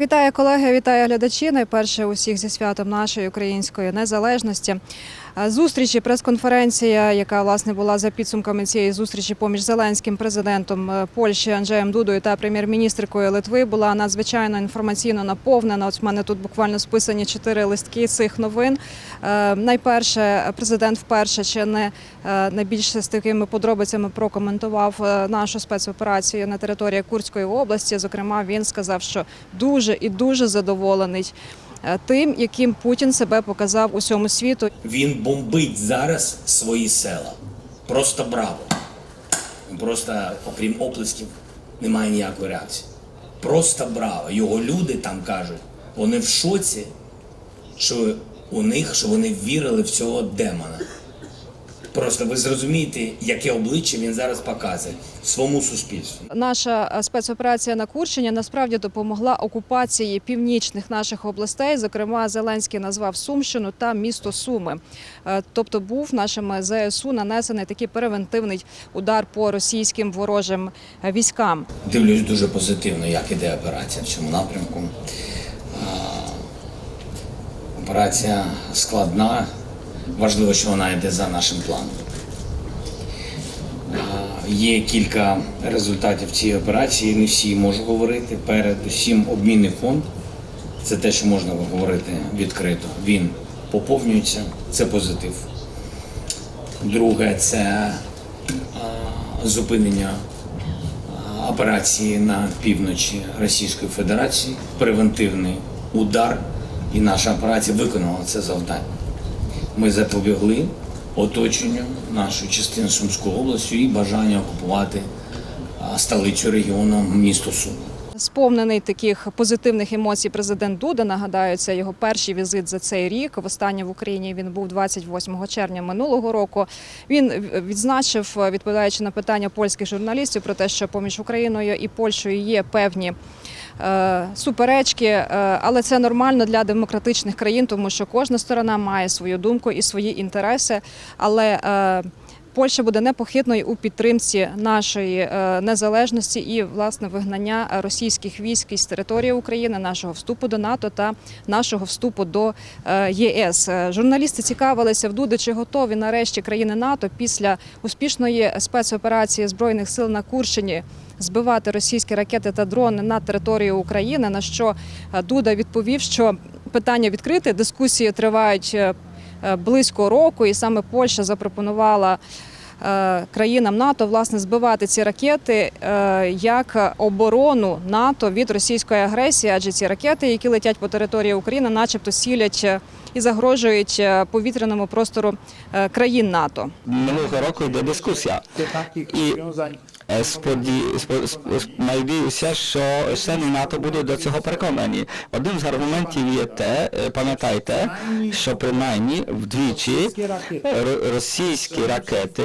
Вітаю колеги, вітаю глядачі. Найперше усіх зі святом нашої української незалежності. Зустрічі, прес-конференція, яка власне була за підсумками цієї зустрічі поміж зеленським президентом е, Польщі Анджеєм Дудою та прем'єр-міністркою Литви, була надзвичайно інформаційно наповнена. От в мене тут буквально списані чотири листки цих новин. Е, Найперше, президент вперше чи не е, найбільше з такими подробицями прокоментував нашу спецоперацію на території Курської області. Зокрема, він сказав, що дуже і дуже задоволений тим, яким Путін себе показав усьому світу. Він бомбить зараз свої села. Просто браво. Просто, окрім оплесків, немає ніякої реакції. Просто браво. Його люди там кажуть, вони в шоці, що у них, що вони вірили в цього демона. Просто ви зрозумієте, яке обличчя він зараз показує своєму суспільству. Наша е, спецоперація на Курщині насправді допомогла окупації північних наших областей. Зокрема, Зеленський назвав Сумщину та місто Суми. Е, Тобто був нашими ЗСУ нанесений такий превентивний удар по російським ворожим е, військам. Дивлюсь дуже позитивно, як іде операція в цьому напрямку. Операція складна. Важливо, що вона йде за нашим планом. Є кілька результатів цієї операції, не всі можу говорити. Передусім, обмінний фонд це те, що можна говорити відкрито. Він поповнюється, це позитив. Друге, це зупинення операції на півночі Російської Федерації, превентивний удар, і наша операція виконала це завдання. Ми запобігли оточенню нашу частину Сумської області і бажання окупувати столицю регіону місто Суми. Сповнений таких позитивних емоцій президент Дуда. Нагадаю, це його перший візит за цей рік. Востаннє в Україні він був 28 червня минулого року. Він відзначив, відповідаючи на питання польських журналістів, про те, що поміж Україною і Польщею є певні. Е, Суперечки, е, але це нормально для демократичних країн, тому що кожна сторона має свою думку і свої інтереси. Але е, Польща буде непохитною у підтримці нашої е, незалежності і власне вигнання російських військ із території України, нашого вступу до НАТО та нашого вступу до е, ЄС. Е, Журналісти цікавилися в Дуди, чи готові нарешті країни НАТО після успішної спецоперації збройних сил на Курщині збивати російські ракети та дрони на територію України. На що Дуда відповів, що питання відкрите, дискусії тривають. Е, близько року, і саме Польща запропонувала е, країнам НАТО власне збивати ці ракети е, як оборону НАТО від російської агресії, адже ці ракети, які летять по території України, начебто сілять і загрожують повітряному простору країн НАТО. Минулого року йде дискусія. takich Споді... спо- сп- Надіюся, що члени НАТО будуть до цього переконані. Одним з аргументів є те, е, пам'ятайте, що принаймні вдвічі російські ракети,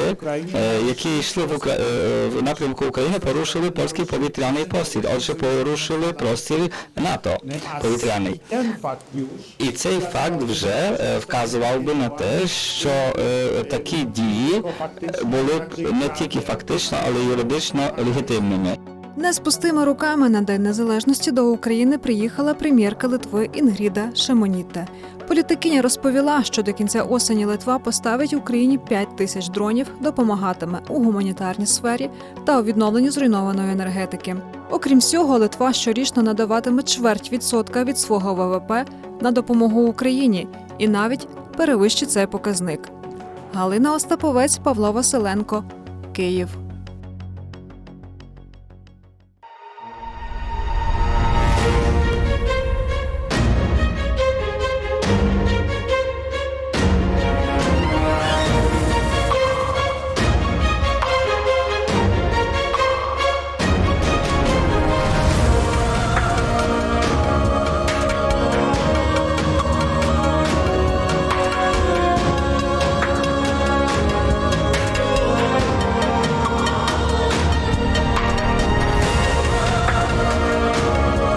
е, які йшли в, Укра... е, в напрямку України, порушили польський повітряний простір. Отже, порушили простір НАТО повітряний. І цей факт вже вказував би на те, що такі дії були б не тільки фактично, але й юридично легітимними. Не з пустими руками на День Незалежності до України приїхала прем'єрка Литви Інгріда Шемоніте. Політикиня розповіла, що до кінця осені Литва поставить Україні 5 тисяч дронів, допомагатиме у гуманітарній сфері та у відновленні зруйнованої енергетики. Окрім цього, Литва щорічно надаватиме чверть відсотка від свого ВВП на допомогу Україні і навіть перевищить цей показник. Галина Остаповець, Павло Василенко, Київ. you